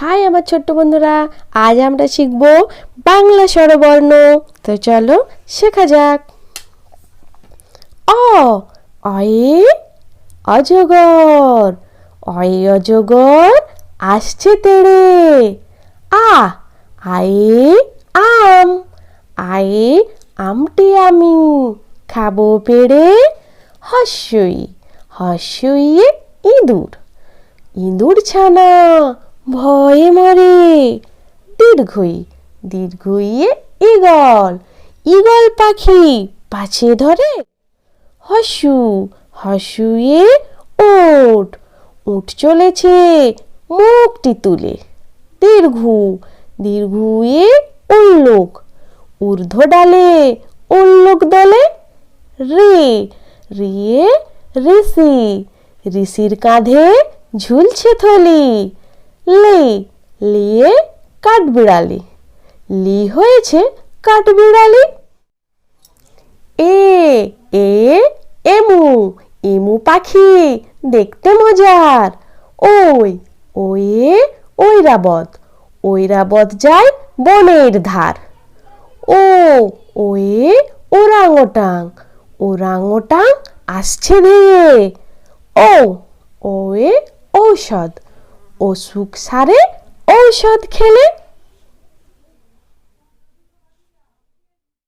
High আমার ছোট্ট বন্ধুরা, আজ আমরা শিখব বাংলা স্বরবর্ণ। তো চলো শেখা যাক। অ, অয়ে, অজগর। অয়ে অজগর, আসছে তেড়ে। আ, আয়ে আম। আয়ে আমটি আমি। খাব পেড়ে। হস্যই, হস্যইয়ে ইঁদুর। ইঁদুর ছানা। ভয়ে মরে। দীর্ঘই, দীর্ঘইয়ে ইগল ইগল পাখি পাছে ধরে। হসু, হসুয়ে ওট উঠ চলেছে মুখটি তুলে। দীর্ঘু দীর্ঘুয়ে উল্লোক। ঊর্ধ্ব ডালে উল্লোক দলে রে। রিয়ে ঋষি ঋষির কাঁধে ঝুলছে থলি। লে, লিয়ে কাঠবিড়ালি। লি হয়েছে কাঠবিড়ালি। এ এ, এমু এমু পাখি, দেখতে মজার। ওই, ওয়ে, ঐরাবত। ঐরাবত যায় বনের ধার। ও, ওয়ে ওরাংওটাং ওরাংওটাং আসছে ধেয়ে। ও, ওয়ে, ঔষধ। অসুখ সারে ঔষধ খেলে